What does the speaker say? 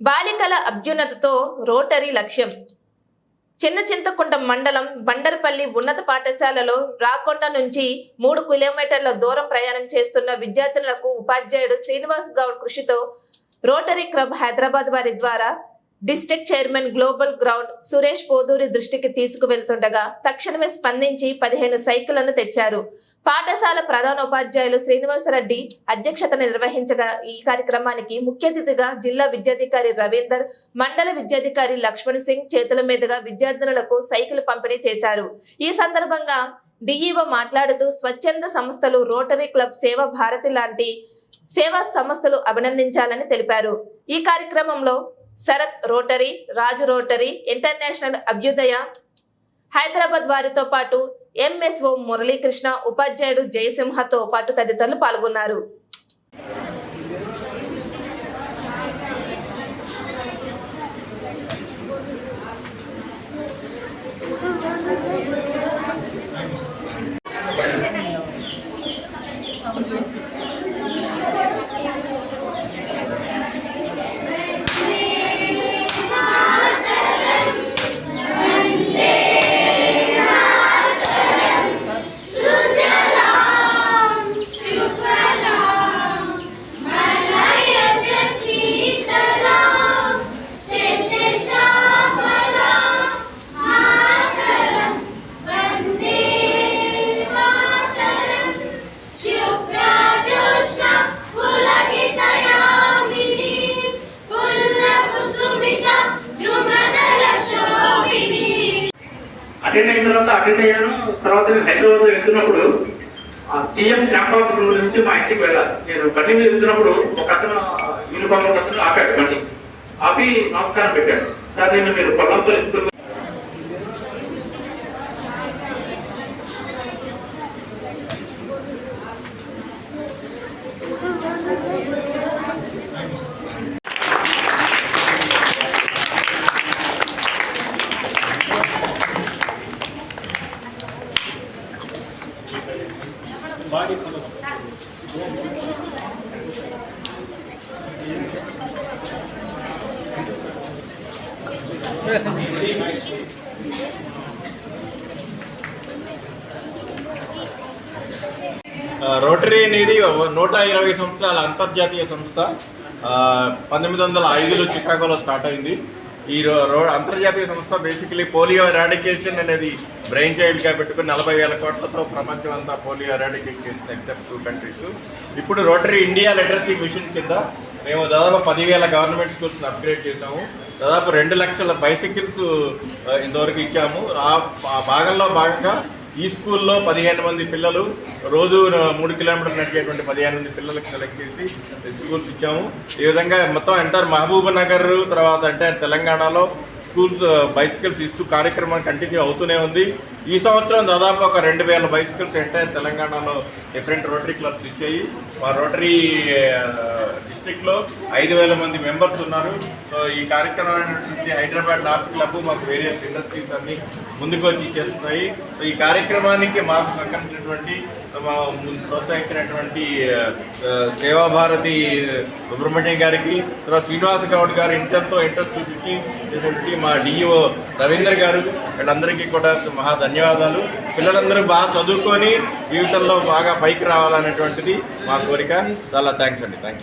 బాలికల అభ్యున్నతతో రోటరీ లక్ష్యం. చిన్న చింతకుంట మండలం బండర్పల్లి ఉన్నత పాఠశాలలో రాకొండ నుంచి మూడు కిలోమీటర్ల దూరం ప్రయాణం చేస్తున్న విద్యార్థులకు ఉపాధ్యాయుడు శ్రీనివాస్ గౌడ్ కృషితో రోటరీ క్లబ్ హైదరాబాద్ వారి ద్వారా district chairman global ground Suresh Poduri దృష్టికి తీసుకువెళ్తుండగా తక్షణమే స్పందించి పదిహేను సైకిళ్ళను తెచ్చారు. పాఠశాల ప్రధానోపాధ్యాయులు శ్రీనివాసరెడ్డి అధ్యక్షతన నిర్వహించగా ఈ కార్యక్రమానికి ముఖ్య అతిథిగా జిల్లా విద్యాధికారి రవీందర్ మండల విద్యాధికారి లక్ష్మణ్ సింగ్ చేతుల మీదుగా విద్యార్థినులకు సైకిల్ పంపిణీ చేశారు. ఈ సందర్భంగా డిఈఓ మాట్లాడుతూ స్వచ్ఛంద సంస్థలు రోటరీ క్లబ్ సేవ భారతి లాంటి సేవా సంస్థలు అభినందించాలని తెలిపారు. ఈ కార్యక్రమంలో Sharath rotary Raju rotary international Abhyudaya Hyderabad వారితో పాటు ఎంఎస్ఓ మురళీకృష్ణ ఉపాధ్యాయుడు జయసింహతో పాటు తదితరులు పాల్గొన్నారు. అటెండ్ అయిన తర్వాత అటెండ్ అయ్యాను. తర్వాత నేను హైదరాబాద్ వెళ్తున్నప్పుడు ఆ సీఎం క్యాంప్ ఆఫీస్ నుంచి మా ఇంటికి వెళ్ళాలి. నేను బండి మీద వెళ్తున్నప్పుడు ఒక అతను యూనిఫామ్ ఒక అతను ఆపాడు బండి. ఆపి నమస్కారం పెట్టాడు. సార్ నేను మీరు పొలంతో స్కూల్ ఆ, రోటరీ అనేది నూట ఇరవై సంవత్సరాల అంతర్జాతీయ సంస్థ. పంతొమ్మిది వందల ఐదులో చికాగోలో స్టార్ట్ అయింది. ఈ రో అంతర్జాతీయ సంస్థ బేసికలీ పోలియో ఎరాడికేషన్ అనేది బ్రెయిన్ చైల్డ్గా పెట్టుకుని నలభై వేల కోట్లతో ప్రపంచం అంతా పోలియో ఎరాడికేట్ చేసింది ఎక్సెప్ట్ టూ కంట్రీస్ ఇప్పుడు రోటరీ ఇండియా లిటరసీ మిషన్ కింద మేము దాదాపు పదివేల గవర్నమెంట్ స్కూల్స్ అప్గ్రేడ్ చేసాము దాదాపు రెండు లక్షల బైసికిల్స్ uh, ఇంతవరకు ఇచ్చాము. ఆ భాగంలో భాగంగా ఈ స్కూల్లో పదిహేను మంది పిల్లలు రోజు మూడు కిలోమీటర్లు నడిచేటువంటి పదిహేను మంది పిల్లలకు సెలెక్ట్ చేసి స్కూల్స్ ఇచ్చాము. ఈ విధంగా మొత్తం ఎంటర్ మహబూబ్ నగర్ తర్వాత అంటే తెలంగాణలో స్కూల్స్ బైసికల్స్ uh, ఇస్తూ కార్యక్రమం కంటిన్యూ అవుతూనే ఉంది. ఈ సంవత్సరం దాదాపు ఒక రెండు వేల బైసికల్స్ ఎంటైర్ తెలంగాణలో డిఫరెంట్ రోటరీ క్లబ్స్ ఇచ్చాయి. మా రోటరీ డిస్ట్రిక్ట్లో ఐదు వేల మంది మెంబర్స్ ఉన్నారు. సో ఈ కార్యక్రమాన్ని హైదరాబాద్ నార్త్ క్లబ్ మాకు వేరియస్ ఇండస్ట్రీస్ అన్ని ముందుకు వచ్చి చేస్తున్నాయి. సో ఈ కార్యక్రమానికి మాకు సహకరించినటువంటి మా ప్రోత్సహించినటువంటి సేవాభారతి సుబ్రహ్మణ్యం గారికి తర్వాత శ్రీనివాస గౌడ్ గారు ఇంటర్తో ఇంట్రెస్ట్ చూపించి చేసినటువంటి మా డిఈఓ రవీందర్ గారు వీళ్ళందరికీ కూడా మహా ధన్యవాదాలు. పిల్లలందరూ బాగా చదువుకొని జీవితంలో బాగా పైకి రావాలనేటువంటిది మా కోరిక. చాలా థ్యాంక్స్ అండి. Thank you